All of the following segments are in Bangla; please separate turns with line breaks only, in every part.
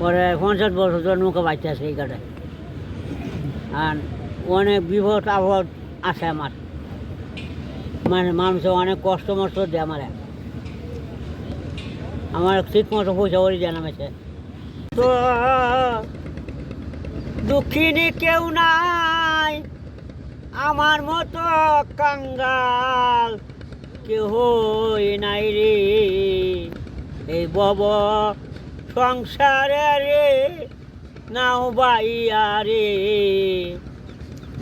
পরে পঞ্চাশ বছর ধরে নৌকা বাচ্চা আছে এই কাটায় আর অনেক বিপদ আপদ আছে আমার। মানে মানুষে অনেক কষ্ট মষ্ট দেয় আমার। আমার ঠিক মতো পয়সা করে জানামেছে দুঃখিনী কেউ নাই। আমার মতো কাঙ্গাল কেহ নাই রে। এই বব সংসারে রে, নাও বাইয়া রে।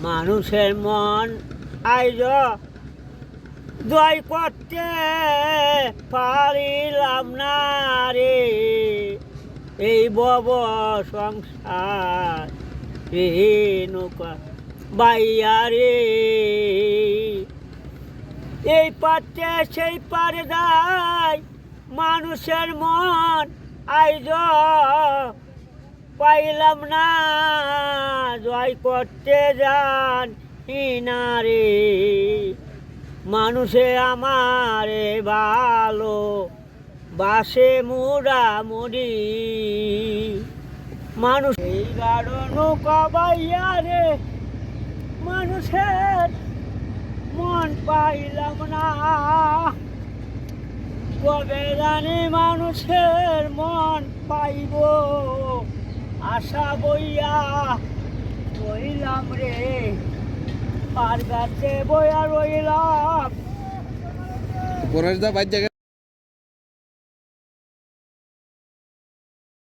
মানুষের মন আইজ জয় করতে পারিলাম না রে। এই বব সংসার রে নৌকা বাইয়া রে। এই পাতে সেই পারে যায় মানুষের মন। আইজ পাইলাম না, জয় করতে যান রে মানুষে আমারে ভালো বাসে মুড়া মুড়ি মানুষ এই গাড়ো নৌকা বাইয়া রে, মানুষের মন পাইলাম না। কবে জানি মানুষের মন পাইব, আশা বইয়া রইলাম রে। পার গাছে বইয়া রইলাম।
পরেশ দা বাইর জায়গায়